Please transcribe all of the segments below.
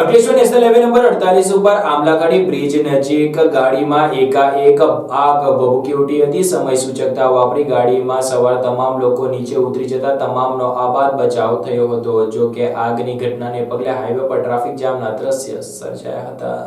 Ankleshwar national highway bridge નજીક ગાડીમાં એકાએક આગ ભભૂકી ઉઠી હતી. સમય સૂચકતા વાપરી ગાડીમાં સવાર તમામ લોકો નીચે ઉતરી જતા તમામનો આબાદ બચાવ થયો હતો. જો કે આગની ઘટનાને પગલે હાઈવે પર ટ્રાફિક જામના દ્રશ્ય સર્જાયા હતા.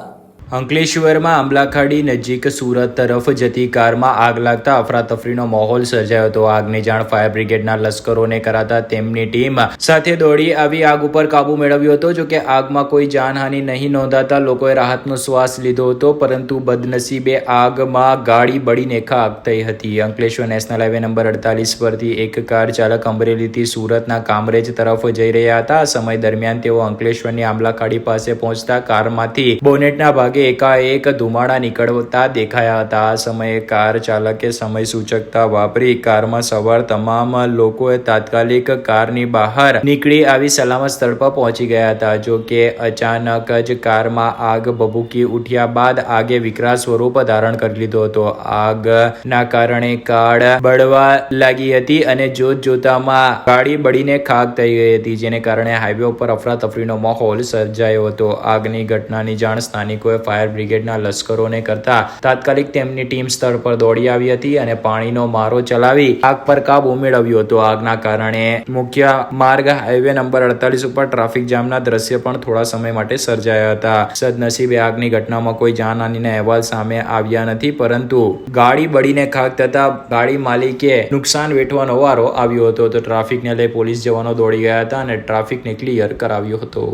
અંકલેશ્વરમાં આંબલાખાડી નજીક સુરત તરફ જતી કારમાં આગ લાગતા અફરાતફરીનો માહોલ સર્જાયો હતો. આગની જાણ ફાયર બ્રિગેડના લશ્કરોને કરાતા તેમની ટીમ સાથે દોડી આવી આગ ઉપર કાબુ મેળવ્યો હતો. જો કે આગમાં કોઈ જાનહાનિ નહીં નોંધાતા લોકોએ રાહતનો શ્વાસ લીધો હતો, પરંતુ બદનસીબે આગમાં ગાડી બળીને ખાક થઈ હતી. અંકલેશ્વર નેશનલ હાઈવે નંબર અડતાલીસ પરથી એક કાર ચાલક અમરેલીથી સુરતના કામરેજ તરફ જઈ રહ્યા હતા. આ સમય દરમિયાન તેઓ અંકલેશ્વરની આંબલાખાડી પાસે પહોંચતા કારમાંથી બોનેટના ભાગે એકાએક ધુમાડા નીકળતા દેખાયા હતા. આ સમયે કાર ચાલકે સમય સૂચકતા વાપરી કારમાં સવાર તમામ લોકોએ તાત્કાલિક કારની બહાર નીકળી આવી સલામત સ્થળ પર પહોંચી ગયા હતા. જો કે અચાનક જ કારમાં આગ ભભૂકી ઉઠ્યા બાદ આગે વિકરાળ સ્વરૂપ ધારણ કરી લીધો હતો. આગના કારણે કાર બળવા લાગી હતી અને જોત જોતામાં ગાડી બળીને ખાક થઈ ગઈ હતી, જેને કારણે હાઈવે ઉપર અફરાતફરીનો માહોલ સર્જાયો હતો. આગની ઘટનાની જાણ સ્થાનિકોએ ફાયર બ્રિગેડના લશ્કરોને કરતા તાત્કાલિક તેમની ટીમ સ્થળ પર દોડી આવી હતી અને પાણીનો મારો ચલાવી આગ પર કાબુ મેળવ્યો હતો. આગના કારણે મુખ્ય માર્ગ હાઈવે નંબર અડતાલીસ ઉપર ટ્રાફિક જામના દ્રશ્ય પણ થોડા સમય માટે સર્જાયા હતા. સદનસીબે આગની ઘટનામાં કોઈ જાનહાનીના અહેવાલ સામે આવ્યા નથી, પરંતુ ગાડી બળીને ખાક થતા ગાડી માલિકે નુકસાન વેઠવાનો વારો આવ્યો હતો. તો ટ્રાફિકને લઈ પોલીસ જવાનો દોડી ગયા હતા અને ટ્રાફિકને ક્લિયર કરાવ્યો હતો.